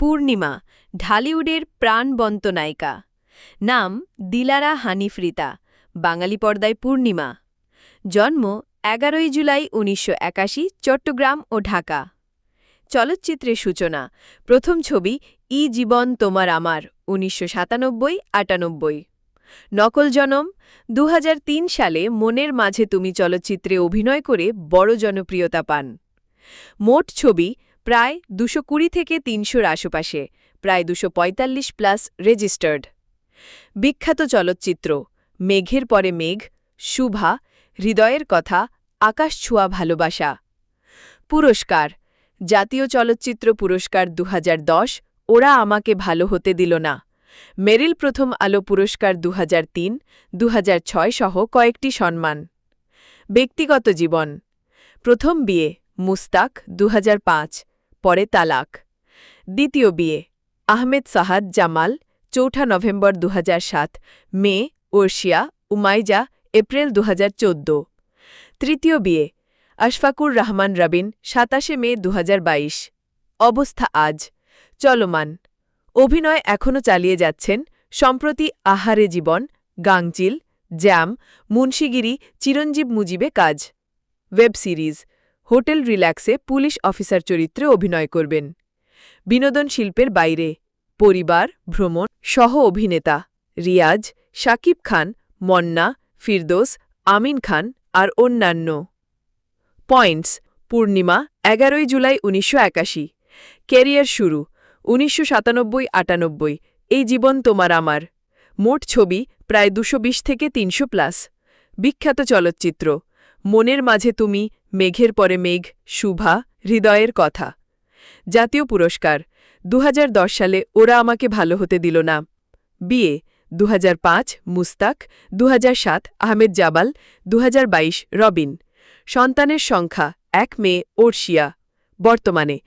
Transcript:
পূর্ণিমা, ঢালিউডের প্রাণবন্ত নায়িকা। নাম দিলারা হানিফরিতা, বাঙালি পর্দায় পূর্ণিমা। জন্ম এগারোই জুলাই উনিশশো একাশি, চট্টগ্রাম ও ঢাকা। চলচ্চিত্রের সূচনা, প্রথম ছবি ই জীবন তোমার আমার, উনিশশো সাতানব্বই, আটানব্বই। নকল জনম দু হাজার তিন সালে মনের মাঝে তুমি চলচ্চিত্রে অভিনয় করে বড় জনপ্রিয়তা পান। মোট ছবি প্রায় দুশো কুড়ি থেকে তিনশোর আশেপাশে, প্রায় দুশো প্লাস রেজিস্টার্ড। বিখ্যাত চলচ্চিত্র, মেঘের পরে মেঘ, শুভা, হৃদয়ের কথা, আকাশ ছোঁয়া ভালোবাসা। পুরস্কার, জাতীয় চলচ্চিত্র পুরস্কার দুহাজার দশ, ওরা আমাকে ভালো হতে দিল না। মেরিল প্রথম আলো পুরস্কার দু হাজার তিন সহ কয়েকটি সম্মান। ব্যক্তিগত জীবন, প্রথম বিয়ে, মুস্তাক, দুহাজার পাঁচ। পরে তালাক। দ্বিতীয় বিয়ে, আহমেদ সাহাদ জামাল, চৌঠা নভেম্বর দুহাজার সাত, মে, ওরশিয়া, উমাইজা, এপ্রিল দুহাজার চৌদ্দ। তৃতীয় বিয়ে, আশফাকুর রহমান রবিন, সাতাশে মে দুহাজার বাইশ। অবস্থা আজ, চলমান। অভিনয় এখনও চালিয়ে যাচ্ছেন, সম্প্রতি আহারে জীবন, গাংচিল, জ্যাম, মুন্সিগিরি, চিরঞ্জীব মুজিবে কাজ। ওয়েব সিরিজ হোটেল রিল্যাক্সে পুলিশ অফিসার চরিত্রে অভিনয় করবেন। বিনোদন শিল্পের বাইরে, পরিবার, ভ্রমণ, সহ অভিনেতা, রিয়াজ, শাকিব খান, মন্না, ফিরদোস, আমিন খান আর অন্যান্য। পয়েন্টস, পূর্ণিমা, এগারোই জুলাই উনিশশো একাশি। ক্যারিয়ার শুরু, উনিশশো সাতানব্বই আটানব্বই। এই জীবন তোমার আমার। মোট ছবি প্রায় দুশো থেকে তিনশো প্লাস। বিখ্যাত চলচ্চিত্র, মনের মাঝে তুমি মেঘের পরে মেঘ, শুভা, হৃদয়ের কথা। জাতীয় পুরস্কার, দুহাজার দশ সালে ওরা আমাকে ভালো হতে দিল না। বিয়ে দুহাজার পাঁচ, মুস্তাক, দুহাজার সাত, আহমেদ জাবাল, দুহাজার বাইশ, রবিন। সন্তানের সংখ্যা, এক মেয়ে ওরশিয়া। বর্তমানে